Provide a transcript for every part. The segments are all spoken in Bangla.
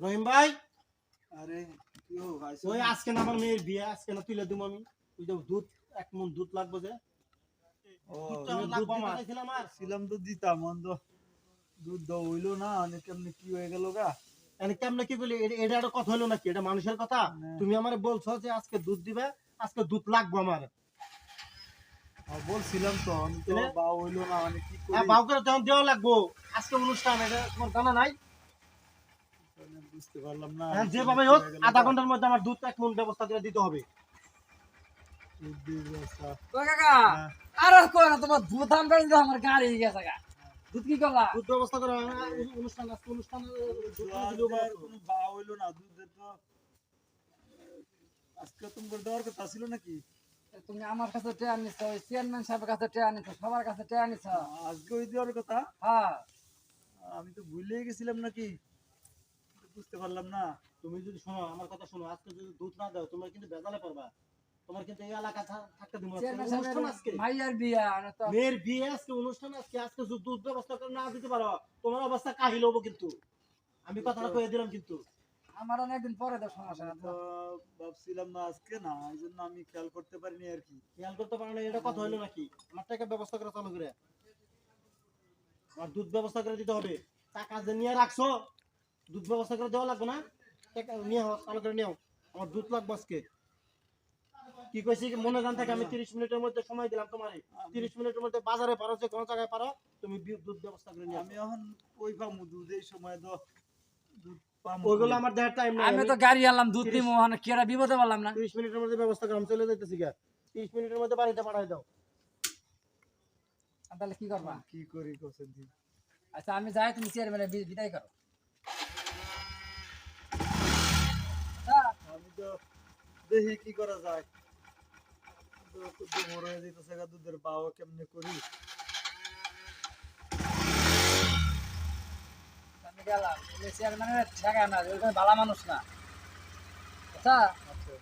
রহিম ভাই? আরে কি ওই আজকে না আমার মেয়ের বিয়ে আজকে না তুলে দিব আমি। ওই যে দুধ এক মন দুধ লাগবে যে। ছিলাম তো দিতাম অন্ধ। দুধ দাও হইল না অনেক কেমনি কি হয়ে গেল গা? এনে কেমনে কি বলি? এটা- একটা কথা হলো নাকি? এটা মানুষের কথা? তুমি আমার বলছো যে আজকে দুধ দিবে আজকে দুধ লাগবে আমার। হ্যাঁ, বলছিলাম তো আমি তো হইল না মানে কি করি? হ্যাঁ বাউ করে তখন দেওয়া লাগবো। আজকে অনুষ্ঠান এটা তোমার জানা নাই আমি বুঝতে পারলাম না হ্যাঁ, কি যেভাবে হোক আধা ঘণ্টার মধ্যে আমার দুধ এক মন ব্যবস্থা করে দিতে হবে। দুধ হ্যাঁ। আরে কই না তোমার দুধ আনবে তো আমার গাড়ি গেছে গা। দুধ কি করলা? দুধ ব্যবস্থা করে অনুষ্ঠান আজকে অনুষ্ঠান দেওয়ার ভালো। কোনো বা হইল না দুধের তো আজকে তোমার দেওয়ার কথা ছিল নাকি? তুমি আমার কাছে নিছো চেয়ারম্যান সাহেবের কাছে নিছো সবার কাছে নিছো। আজকে ওই দেওয়ার কথা? হ্যাঁ। আমি তো ভুলে গেছিলাম নাকি? বুঝতে পারলাম না। তুমি যদি শোনো আমার কথা শোনো আজকে যদি দুধ না দাও তোমার কিন্তু বেজালে পারবা তোমার কিন্তু এই এলাকা থাকতে দিব অনুষ্ঠান আজকে। ভাইয়ার বিয়া আর মেয়ের বিয়ে আজকে অনুষ্ঠান আজকে আজকে যদি দুধ ব্যবস্থা করে না দিতে পারো তোমার অবস্থা কাহিল হব কিন্তু। আমি কথাটা কয়ে দিলাম কিন্তু। আমার অনেকদিন পরে তো সমস্যা ভাবছিলাম না আজকে না এই জন্য আমি খেয়াল করতে পারিনি আর কি। খেয়াল করতে পারো না এটা কথা হইল নাকি? আমার টাকা ব্যবস্থা করে চালু করে। আমার দুধ ব্যবস্থা করে দিতে হবে। টাকা যে নিয়ে রাখছো দুধ ব্যবস্থা করে দেওয়া লাগবে না? নিয়ে চালু করে নিও আমার দুধ লাগবে আজকে। কি কইছি কি মনে জান থাকে আমি তিরিশ মিনিটের মধ্যে সময় দিলাম তোমারে। তিরিশ মিনিটের মধ্যে বাজারে পারো যে কোনো জায়গায় পারো তুমি দুধ ব্যবস্থা করে নিয়ে আমি এখন ওই পামু দুধ এই সময়? তো দুধ পামু ওইগুলো আমার দেওয়ার টাইম নাই। আমি তো গাড়ি আনলাম দুধ দিব মানে কেরা বিপদে পারলাম না। তিরিশ মিনিটের মধ্যে ব্যবস্থা করে আমি চলে যাইতেছি গা তিরিশ মিনিটের মধ্যে বাড়িতে পাঠাই দাও। তাহলে কি করবা? কি করি কোসেন আচ্ছা আমি যাই তুমি চেয়ারম্যানের বি- বিদায় করো হ্যাঁ, আমি তো দেখি কি করা যায়। হয়ে যেতেছে দুধের বাও কেমনে করি। গেলাম চেয়ারম্যানের জায়গা না ওইখানে ভালো মানুষ না। আচ্ছা আচ্ছা।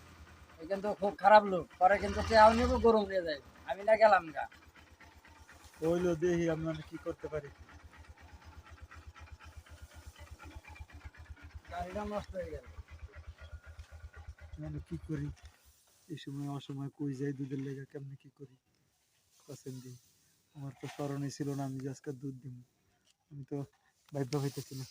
ওই কিন্তু খুব খারাপ লোক পরে কিন্তু চেয়াও নিব গরম নিয়ে যায় আমি না গেলাম গা। হইল দেখি আমি মানে কি করতে পারি। গাড়িটা নষ্ট হয়ে গেল। মানে কি করি? এই সময় অসময় কই যাই দুধের লেগে কেমনে কি করি? কসেন দিই আমার তো স্মরণে ছিল না আমি যে আজকে দুধ দিব আমি তো বাধ্য হইতেছি না।